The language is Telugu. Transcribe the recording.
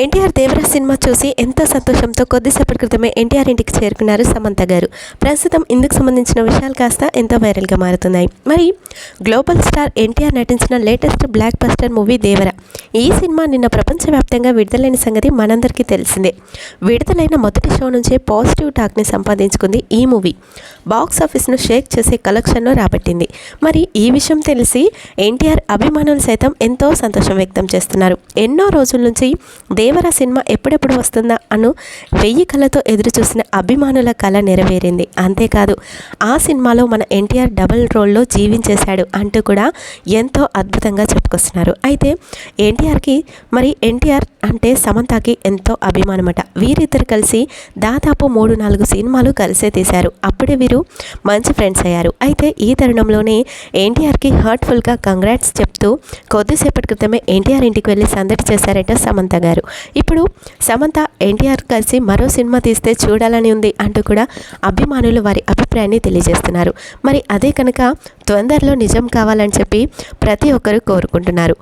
ఎన్టీఆర్ దేవరా సినిమా చూసి ఎంతో సంతోషంతో కొద్దిసేపటి క్రితమే ఎన్టీఆర్ ఇంటికి చేరుకున్నారు సమంత గారు. ప్రస్తుతం ఇందుకు సంబంధించిన విషయాలు కాస్త ఎంతో వైరల్గా మారుతున్నాయి. మరి గ్లోబల్ స్టార్ ఎన్టీఆర్ నటించిన latest blockbuster movie Devara. ఈ సినిమా నిన్న ప్రపంచవ్యాప్తంగా విడుదలైన సంగతి మనందరికీ తెలిసిందే. విడుదలైన మొదటి షో నుంచే పాజిటివ్ టాక్ని సంపాదించుకుంది ఈ మూవీ. బాక్స్ ఆఫీస్ను షేక్ చేసే కలెక్షన్లో రాబట్టింది. మరి ఈ విషయం తెలిసి ఎన్టీఆర్ అభిమానులు సైతం ఎంతో సంతోషం వ్యక్తం చేస్తున్నారు. ఎన్నో రోజుల నుంచి దేవర సినిమా ఎప్పుడెప్పుడు వస్తుందా అను వెయ్యి కళ్ళతో ఎదురు చూసిన అభిమానుల కళ నెరవేరింది. అంతేకాదు ఆ సినిమాలో మన ఎన్టీఆర్ డబుల్ రోల్లో జీవించేశాడు అంటూ కూడా ఎంతో అద్భుతంగా చెప్పుకొస్తున్నారు. అయితే ఎన్టీఆర్కి మరి ఎన్టీఆర్ అంటే సమంతకి ఎంతో అభిమానమట. వీరిద్దరు కలిసి దాదాపు మూడు నాలుగు సినిమాలు కలిసే తీశారు. అప్పుడే వీరు మంచి ఫ్రెండ్స్ అయ్యారు. అయితే ఈ తరుణంలోనే ఎన్టీఆర్కి హర్ట్ఫుల్గా కంగ్రాట్స్ చెప్తూ కొద్దిసేపటి క్రితమే ఎన్టీఆర్ ఇంటికి వెళ్ళి సందడి చేశారట సమంత గారు. ఇప్పుడు సమంత ఎన్టీఆర్ కలిసి మరో సినిమా తీస్తే చూడాలని ఉంది అంటూ కూడా అభిమానులు వారి అభిప్రాయాన్ని తెలియజేస్తున్నారు. మరి అదే కనుక తొందరలో నిజం కావాలని చెప్పి ప్రతి ఒక్కరూ కోరుకుంటున్నారు.